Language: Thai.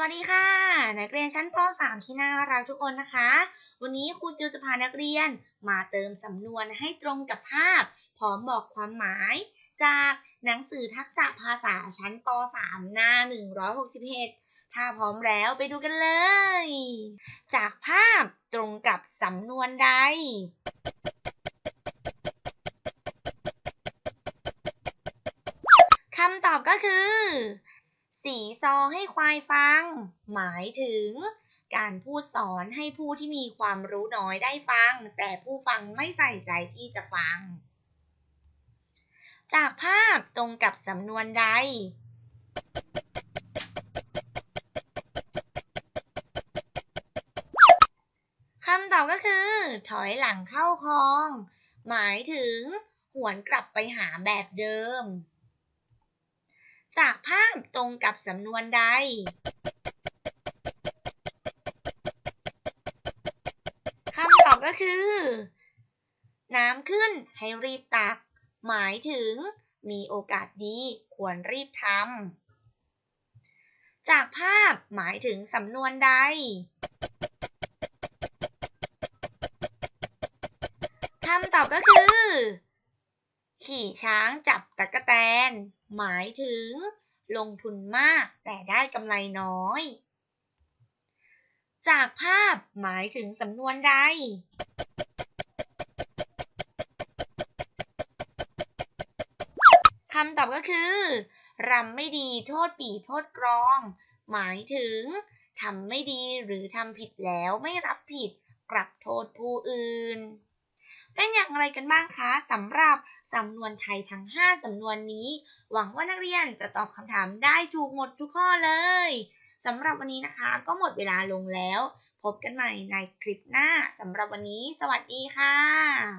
วัสดีค่ะ นักเรียนชั้นป .3 ที่น่ารักทุกคนนะคะ วันนี้ครูติวจะพานักเรียนมาเติมสำนวนให้ตรงกับภาพ พร้อมบอกความหมาย จากหนังสือทักษะภาษาชั้นป .3 หน้า 161 ถ้าพร้อมแล้วไปดูกันเลย จากภาพตรงกับสำนวนใดคำตอบก็คือ สีซอให้ควายฟัง หมายถึง การพูดสอนให้ผู้ที่มีความรู้น้อยได้ฟัง แต่ผู้ฟังไม่ใส่ใจที่จะฟัง จากภาพตรงกับสำนวนใดคำตอบก็คือ ถอยหลังเข้าคลอง หมายถึง หวนกลับไปหาแบบเดิม จากภาพตรงกับสำนวนใด คำตอบก็คือ น้ำขึ้นให้รีบตัก หมายถึงมีโอกาสดีควรรีบทำ จากภาพหมายถึงสำนวนใด คำตอบก็คือ ขี่ช้างจับตะกะแตน หมายถึง ลงทุนมากแต่ได้กำไรน้อย จากภาพหมายถึงสำนวนใดคำตอบก็คือรำไม่ดีโทษปีโทษกรอง หมายถึงทำไม่ดีหรือทำผิดแล้วไม่รับผิด กลับโทษผู้อื่น เป็นอย่างไรกันบ้างคะสำหรับสำนวนไทยทั้ง 5 สำนวนนี้ หวังว่านักเรียนจะตอบคำถามได้ถูกหมดทุกข้อเลยสำหรับวันนี้นะคะ ก็หมดเวลาลงแล้ว พบกันใหม่ในคลิปหน้าสำหรับวันนี้ สวัสดีค่ะ